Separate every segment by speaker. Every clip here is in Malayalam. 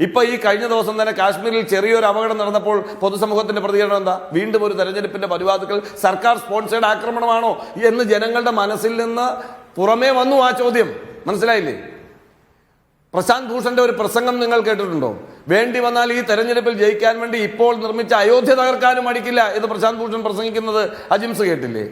Speaker 1: ഇപ്പൊ ഈ കഴിഞ്ഞ ദിവസം തന്നെ കാശ്മീരിൽ ചെറിയൊരു അപകടം നടന്നപ്പോൾ പൊതുസമൂഹത്തിന്റെ പ്രതികരണം എന്താ? വീണ്ടും ഒരു തെരഞ്ഞെടുപ്പിന്റെ പരിപാടികൾ സർക്കാർ സ്പോൺസേഡ് ആക്രമണമാണോ എന്ന് ജനങ്ങളുടെ മനസ്സിൽ നിന്ന് പുറമേ വന്നു ആ ചോദ്യം. മനസ്സിലായില്ലേ? പ്രശാന്ത് ഭൂഷന്റെ ഒരു പ്രസംഗം നിങ്ങൾ കേട്ടിട്ടുണ്ടോ? വേണ്ടി വന്നാൽ ഈ തെരഞ്ഞെടുപ്പിൽ ജയിക്കാൻ വേണ്ടി ഇപ്പോൾ നിർമ്മിച്ച അയോധ്യ തകർക്കാനും മടിക്കില്ല എന്ന് പ്രശാന്ത് ഭൂഷൺ പ്രസംഗിക്കുന്നത് അജിംസ് കേട്ടില്ലേ?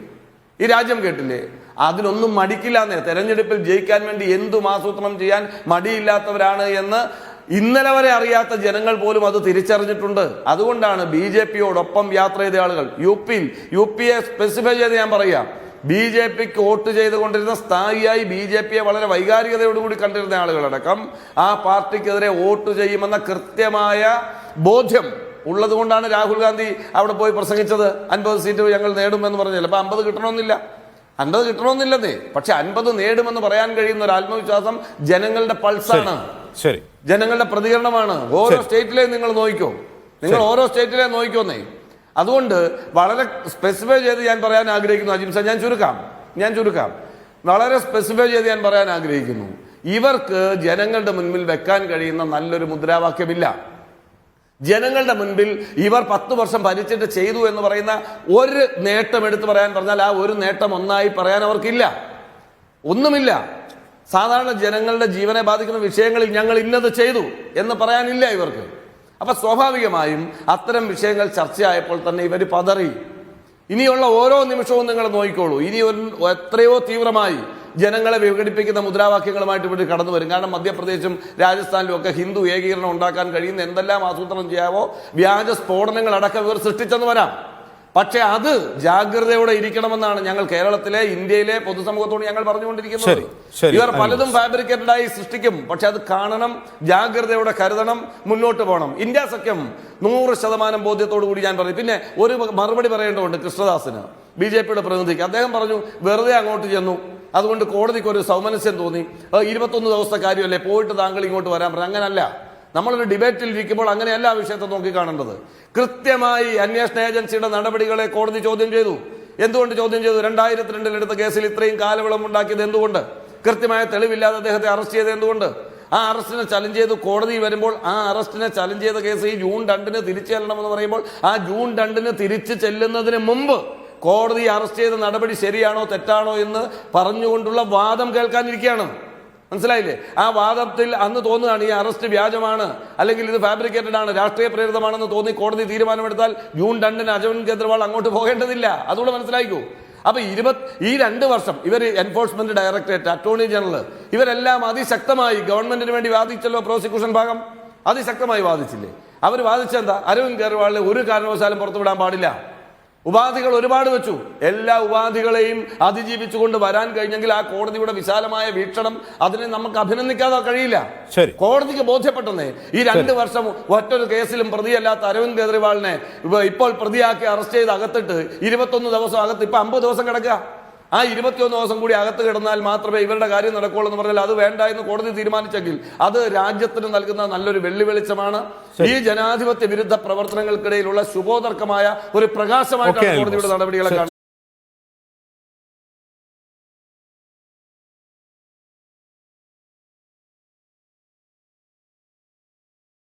Speaker 1: ഈ രാജ്യം കേട്ടില്ലേ? അതിനൊന്നും മടിക്കില്ല എന്നേ. തെരഞ്ഞെടുപ്പിൽ ജയിക്കാൻ വേണ്ടി എന്തും ആസൂത്രണം ചെയ്യാൻ മടിയില്ലാത്തവരാണ് എന്ന് ഇന്നലെ വരെ അറിയാത്ത ജനങ്ങൾ പോലും അത് തിരിച്ചറിഞ്ഞിട്ടുണ്ട്. അതുകൊണ്ടാണ് ബി ജെ പിയോടൊപ്പം യാത്ര ചെയ്ത ആളുകൾ യു പിയിൽ യു പിയെ സ്പെസിഫൈ ചെയ്ത് ഞാൻ പറയാം ബി ജെ പിക്ക് വോട്ട് ചെയ്തുകൊണ്ടിരുന്ന സ്ഥായിയായി ബി ജെ പിയെ വളരെ വൈകാരികതയോടുകൂടി കണ്ടിരുന്ന ആളുകളടക്കം ആ പാർട്ടിക്കെതിരെ വോട്ട് ചെയ്യുമെന്ന കൃത്യമായ ബോധ്യം ഉള്ളത് കൊണ്ടാണ് രാഹുൽ ഗാന്ധി അവിടെ പോയി പ്രസംഗിച്ചത്. അൻപത് സീറ്റ് ഞങ്ങൾ നേടുമെന്ന് പറഞ്ഞില്ല അപ്പം അമ്പത് കിട്ടണമെന്നില്ല. അൻപത് കിട്ടണമെന്നില്ലെന്നേ. പക്ഷെ അൻപത് നേടുമെന്ന് പറയാൻ കഴിയുന്ന ഒരു ആത്മവിശ്വാസം ജനങ്ങളുടെ പൾസാണ്.
Speaker 2: ശരി.
Speaker 1: ജനങ്ങളുടെ പ്രതികരണമാണ്. ഓരോ സ്റ്റേറ്റിലെ നിങ്ങൾ നോക്കിക്കോ നിങ്ങൾ ഓരോ സ്റ്റേറ്റിലെ നോക്കിക്കോന്നേ അതുകൊണ്ട് വളരെ സ്പെസിഫൈ ചെയ്ത് ഞാൻ പറയാൻ ആഗ്രഹിക്കുന്നു. അജിം അജിംസ ഞാൻ ചുരുക്കാം. ഞാൻ ചുരുക്കാം. വളരെ സ്പെസിഫൈ ചെയ്ത് ഞാൻ പറയാൻ ആഗ്രഹിക്കുന്നു. ഇവർക്ക് ജനങ്ങളുടെ മുൻപിൽ വെക്കാൻ കഴിയുന്ന നല്ലൊരു മുദ്രാവാക്യമില്ല. ജനങ്ങളുടെ മുൻപിൽ ഇവർ പത്ത് വർഷം ഭരിച്ചിട്ട് ചെയ്തു എന്ന് പറയുന്ന ഒരു നേട്ടം എടുത്ത് പറയാൻ പറഞ്ഞാൽ ആ ഒരു നേട്ടം ഒന്നായി പറയാൻ അവർക്കില്ല. ഒന്നുമില്ല. സാധാരണ ജനങ്ങളുടെ ജീവനെ ബാധിക്കുന്ന വിഷയങ്ങളിൽ ഞങ്ങൾ ഇന്നത് ചെയ്തു എന്ന് പറയാനില്ല ഇവർക്ക്. അപ്പൊ സ്വാഭാവികമായും അത്തരം വിഷയങ്ങൾ ചർച്ചയായപ്പോൾ തന്നെ ഇവർ പതറി. ഇനിയുള്ള ഓരോ നിമിഷവും നിങ്ങൾ നോക്കിക്കോളൂ. ഇനി ഒരു എത്രയോ തീവ്രമായി ജനങ്ങളെ വിഘടിപ്പിക്കുന്ന മുദ്രാവാക്യങ്ങളുമായിട്ട് ഇവർ കടന്നു വരും. കാരണം മധ്യപ്രദേശും രാജസ്ഥാനിലും ഒക്കെ ഹിന്ദു ഏകീകരണം ഉണ്ടാക്കാൻ കഴിയുന്ന എന്തെല്ലാം ആസൂത്രണം ചെയ്യാവോ? വ്യാജ സ്ഫോടനങ്ങൾ അടക്കം ഇവർ സൃഷ്ടിച്ചെന്ന് വരാം. പക്ഷെ അത് ജാഗ്രതയോടെ ഇരിക്കണമെന്നാണ് ഞങ്ങൾ കേരളത്തിലെ ഇന്ത്യയിലെ പൊതുസമൂഹത്തോട് ഞങ്ങൾ പറഞ്ഞുകൊണ്ടിരിക്കുന്നത്. ഇവർ പലതും ഫാബ്രിക്കേറ്റഡ് ആയി സൃഷ്ടിക്കും. പക്ഷെ അത് കാണണം ജാഗ്രതയോടെ കരുതണം മുന്നോട്ട് പോകണം. ഇന്ത്യ സഖ്യം നൂറ് ശതമാനം ബോധ്യത്തോടു കൂടി ഞാൻ പറയും പിന്നെ ഒരു മറുപടി പറയേണ്ടതുണ്ട് കൃഷ്ണദാസിന് ബി ജെ പിയുടെ പ്രതിനിധിക്ക്. അദ്ദേഹം പറഞ്ഞു വെറുതെ അങ്ങോട്ട് ചെന്നു. അതുകൊണ്ട് കോടതിക്ക് ഒരു സൗമനസ്യം തോന്നി. "ആ, ഇരുപത്തൊന്ന് ദിവസത്തെ കാര്യമല്ലേ? പോയിട്ട് താങ്കൾ ഇങ്ങോട്ട് വരാൻ പറഞ്ഞു. അങ്ങനല്ല. നമ്മളൊരു ഡിബേറ്റിൽ ഇരിക്കുമ്പോൾ അങ്ങനെയല്ല ആ വിഷയത്തെ നോക്കി കാണേണ്ടത്. കൃത്യമായി അന്വേഷണ ഏജൻസിയുടെ നടപടികളെ കോടതി ചോദ്യം ചെയ്തു. എന്തുകൊണ്ട് ചോദ്യം ചെയ്തു? രണ്ടായിരത്തി രണ്ടിൽ എടുത്ത കേസിൽ ഇത്രയും കാലവിളം ഉണ്ടാക്കിയത് എന്തുകൊണ്ട്? കൃത്യമായ തെളിവില്ലാതെ അദ്ദേഹത്തെ അറസ്റ്റ് ചെയ്തത് എന്തുകൊണ്ട്? ആ അറസ്റ്റിനെ ചലഞ്ച് ചെയ്ത് കോടതി വരുമ്പോൾ ആ അറസ്റ്റിനെ ചലഞ്ച് ചെയ്ത കേസ് ഈ ജൂൺ രണ്ടിന് തിരിച്ചു ചെല്ലണമെന്ന് പറയുമ്പോൾ ആ ജൂൺ രണ്ടിന് തിരിച്ചു ചെല്ലുന്നതിന് മുമ്പ് കോടതി അറസ്റ്റ് ചെയ്ത നടപടി ശരിയാണോ തെറ്റാണോ എന്ന് പറഞ്ഞുകൊണ്ടുള്ള വാദം കേൾക്കാനിരിക്കുകയാണ്. മനസ്സിലായില്ലേ? ആ വാദത്തിൽ അന്ന് തോന്നുകയാണ് ഈ അറസ്റ്റ് വ്യാജമാണ് അല്ലെങ്കിൽ ഇത് ഫാബ്രിക്കേറ്റഡ് ആണ് രാഷ്ട്രീയ പ്രേരിതമാണെന്ന് തോന്നി കോടതി തീരുമാനമെടുത്താൽ ജൂൺ രണ്ടിന് അജവൻ കേന്ദ്രവാൾ അങ്ങോട്ട് പോകേണ്ടതില്ല. അതുകൂടെ മനസ്സിലാക്കൂ അപ്പൊ ഇരുപത് ഈ രണ്ട് വർഷം ഇവർ എൻഫോഴ്സ്മെന്റ് ഡയറക്ടറേറ്റ് അറ്റോർണി ജനറൽ ഇവരെല്ലാം അതിശക്തമായി ഗവൺമെന്റിന് വേണ്ടി വാദിച്ചല്ലോ പ്രോസിക്യൂഷൻ ഭാഗം? അതിശക്തമായി വാദിച്ചില്ലേ? അവർ വാദിച്ചെന്താ അരവിന്ദ് കെജ്രിവാളിനെ ഒരു കാരണവശാലും പുറത്തുവിടാൻ പാടില്ല. ഉപാധികൾ ഒരുപാട് വെച്ചു. എല്ലാ ഉപാധികളെയും അതിജീവിച്ചുകൊണ്ട് വരാൻ കഴിഞ്ഞെങ്കിൽ ആ കോടതിയുടെ വിശാലമായ വീക്ഷണം അതിനെ നമുക്ക് അഭിനന്ദിക്കാതെ കഴിയില്ല.
Speaker 2: ശരി.
Speaker 1: കോടതിക്ക് ബോധ്യപ്പെട്ടെന്നേ ഈ രണ്ട് വർഷം ഒറ്റൊരു കേസിലും പ്രതിയല്ലാത്ത അരവിന്ദ് കേജ്രിവാളിനെ ഇപ്പോൾ പ്രതിയാക്കി അറസ്റ്റ് ചെയ്ത് അകത്തിട്ട് ഇരുപത്തൊന്ന് ദിവസം അകത്ത് ഇപ്പൊ അമ്പത് ദിവസം കിടക്കുക. ആ ഇരുപത്തിയൊന്ന് ദിവസം കൂടി അകത്ത് കിടന്നാൽ മാത്രമേ ഇവരുടെ കാര്യം നടക്കുള്ളൂ എന്ന് പറഞ്ഞാൽ അത് വേണ്ട എന്ന് കോടതി തീരുമാനിച്ചെങ്കിൽ അത് രാജ്യത്തിന് നൽകുന്ന നല്ലൊരു വെള്ളിവെളിച്ചമാണ്. ഈ ജനാധിപത്യ വിരുദ്ധ പ്രവർത്തനങ്ങൾക്കിടയിലുള്ള ശുഭോതർക്കമായ ഒരു പ്രകാശമായിട്ടാണ് കോടതിയുടെ നടപടികളെ കാണുന്നത്.